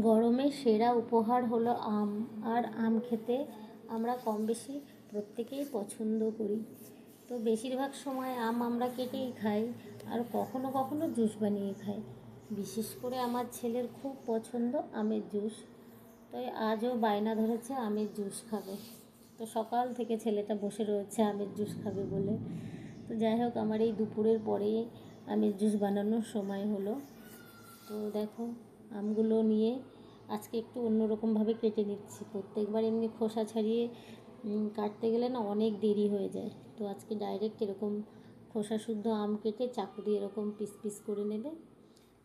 গরমে সেরা উপহার হলো আম। আর আম খেতে আমরা কম বেশি প্রত্যেকেই পছন্দ করি। তো বেশিরভাগ সময় আম আমরা কেটেই খাই আর কখনো কখনো জুস বানিয়ে খাই। বিশেষ করে আমার ছেলের খুব পছন্দ আমের জুস। তাই আজও বায়না ধরেছে আমের জুস খাবে। তো সকাল থেকে ছেলেটা বসে রয়েছে আমের জুস খাবে বলে। তো যাই হোক, আমার এই দুপুরের পরেই আমের জুস বানানোর সময় হলো। তো দেখো আমগুলো নিয়ে আজকে একটু অন্যরকমভাবে কেটে নিচ্ছি। প্রত্যেকবার এমনি খোসা ছাড়িয়ে কাটতে গেলে না অনেক দেরি হয়ে যায়। তো আজকে ডাইরেক্ট এরকম খোসা শুদ্ধ আম কেটে চাকু দিয়ে এরকম পিস পিস করে নেবে।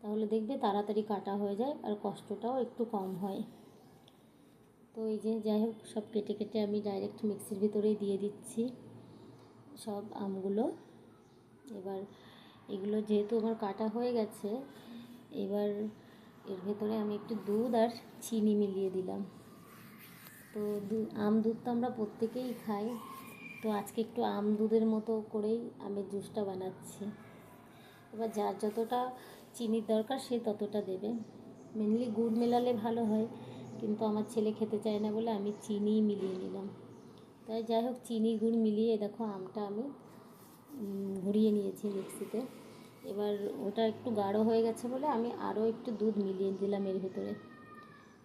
তাহলে দেখবে তাড়াতাড়ি কাটা হয়ে যায় আর কষ্টটাও একটু কম হয়। তো এই যে যাই হোক, সব কেটে কেটে আমি ডাইরেক্ট মিক্সির ভিতরেই দিয়ে দিচ্ছি সব আমগুলো। এবার এগুলো যেহেতু আমার কাটা হয়ে গেছে, এবার এর ভেতরে আমি একটু দুধ আর চিনি মিলিয়ে দিলাম। তো আম দুধ তো আমরা প্রত্যেকেই খাই। তো আজকে একটু আম দুধের মতো করেই আমের জুসটা বানাচ্ছি। এবার যার যতটা চিনির দরকার সে ততটা দেবে। মেনলি গুড় মেলালে ভালো হয়, কিন্তু আমার ছেলে খেতে চায় না বলে আমি চিনি মিলিয়ে নিলাম। তাই যাই হোক, চিনি, গুড় মিলিয়ে দেখো আমটা আমি ঘুরিয়ে নিয়েছি মিক্সিতে। এবার ওটা একটু গাঢ় হয়ে গেছে বলে আমি আরও একটু দুধ মিলিয়ে দিলাম এর ভেতরে।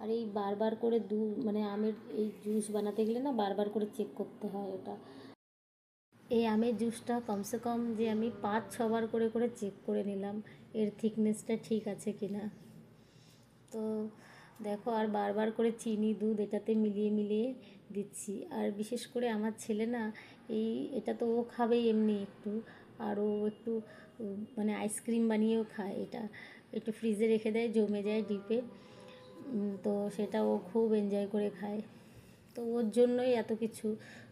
আর এই বারবার করে দু মানে আমের এই জুস বানাতে গেলে না বারবার করে চেক করতে হয় ওটা। এই আমের জুসটা কমসে কম যে আমি পাঁচ, ছবার করে করে চেক করে নিলাম, এর থিকনেসটা ঠিক আছে কি না তো দেখো আর বারবার করে চিনি, দুধ এটাতে মিলিয়ে মিলিয়ে দিচ্ছি। আর বিশেষ করে আমার ছেলে না, এই, এটা তো ও খাবেই এমনি একটু। আর ও একটু মানে আইসক্রিম বানিয়েও খায় এটা। একটু ফ্রিজে রেখে দেয়, জমে যায় ডিপে। তো সেটা ও খুব এনজয় করে খায়। তো ওর জন্যই এত কিছু।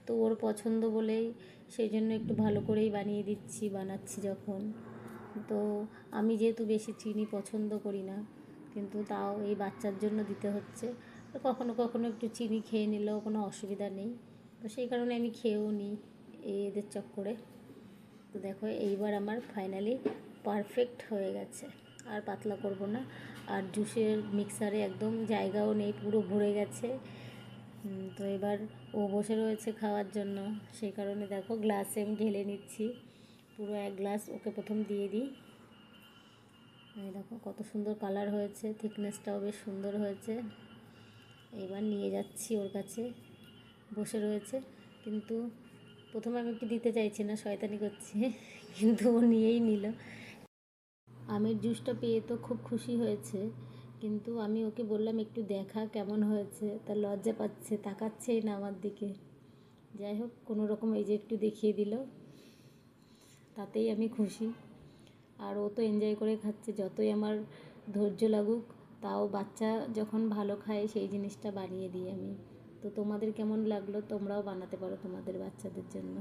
তো ওর পছন্দ বলেই সেই জন্য একটু ভালো করেই বানিয়ে দিচ্ছি, বানাচ্ছি যখন। তো আমি যেহেতু বেশি চিনি পছন্দ করি না, কিন্তু তাও এই বাচ্চার জন্য দিতে হচ্ছে। তো কখনো কখনো একটু চিনি খেয়ে নিলেও কোনো অসুবিধা নেই। তো সেই কারণে আমি খেয়েও নিই এদের চক্করে। তো দেখো, এইবার আমার ফাইনালি পারফেক্ট হয়ে গেছে। আর পাতলা করব না। আর জুসের মিক্সারে একদম জায়গাও নেই, পুরো ভরে গেছে। তো এবার ও বসে রয়েছে খাওয়ার জন্য। সেই কারণে দেখো গ্লাসে আমি ঢেলে নিচ্ছি। পুরো এক গ্লাস ওকে প্রথম দিয়ে দিই। দেখো, কত সুন্দর কালার হয়েছে। থিকনেসটাও বেশ সুন্দর হয়েছে। এবার নিয়ে যাচ্ছি ওর কাছে। বসে রয়েছে। কিন্তু প্রথমে আমি একটু দিতে চাইছি না, শয়তানি করছি, কিন্তু ও নিয়েই নিল। আমের জুসটা পেয়ে তো খুব খুশি হয়েছে, কিন্তু আমি ওকে বললাম, একটু দেখা কেমন হয়েছে? তা লজ্জা পাচ্ছে, তাকাচ্ছেই না আমার দিকে। যাই হোক, কোনো রকম এই যে একটু দেখিয়ে দিল, তাতেই আমি খুশি। আর ও তো এনজয় করে খাচ্ছে, যতই আমার ধৈর্য লাগুক, তাও বাচ্চা যখন ভালো খায়, সেই জিনিসটা বানিয়ে দিই আমি। তো তোমাদের কেমন লাগল? তোমরাও বানাতে পারো তোমাদের বাচ্চাদের জন্য।